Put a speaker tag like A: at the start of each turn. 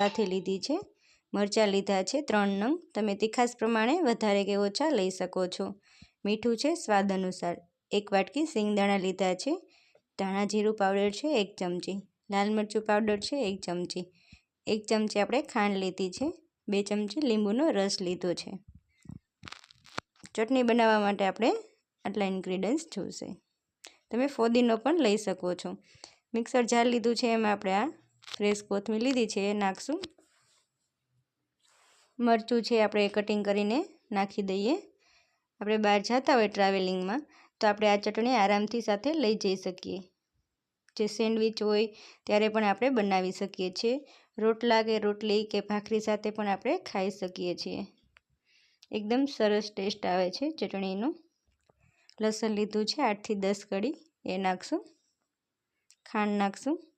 A: સાથે લીધી છે. મરચાં લીધા છે ત્રણ નંગ. તમે તીખાસ પ્રમાણે વધારે કે ઓછા લઈ શકો છો. મીઠું છે સ્વાદ અનુસાર. એક વાટકી સિંગદાણા લીધા છે. ધાણા જીરું પાવડર છે એક ચમચી. લાલ મરચું પાવડર છે એક ચમચી. એક ચમચી આપણે ખાંડ લીધી છે. બે ચમચી લીંબુનો રસ લીધો છે. ચટણી બનાવવા માટે આપણે આટલા ઇન્ગ્રીડિયન્ટ્સ જોઈશે તમે ફોદીનો પણ લઈ શકો છો. મિક્સર જાર લીધું છે એમાં આપણે આ ફ્રેશ કોથમીર લીધી છે, એ નાખશું. મરચું છે, આપણે કટિંગ કરીને નાખી દઈએ. આપણે બહાર જતા હોય ટ્રાવેલિંગમાં તો આપણે આ ચટણી આરામથી સાથે લઈ જઈ શકીએ. જે સેન્ડવિચ હોય, ત્યારે પણ આપણે બનાવી શકીએ છીએ. રોટલા કે રોટલી કે ભાખરી સાથે પણ આપણે ખાઈ શકીએ છીએ. એકદમ સરસ ટેસ્ટ આવે છે ચટણીનો. લસણ લીધું છે, આઠથી દસ કડી એ નાખશું. ખાંડ નાખશું.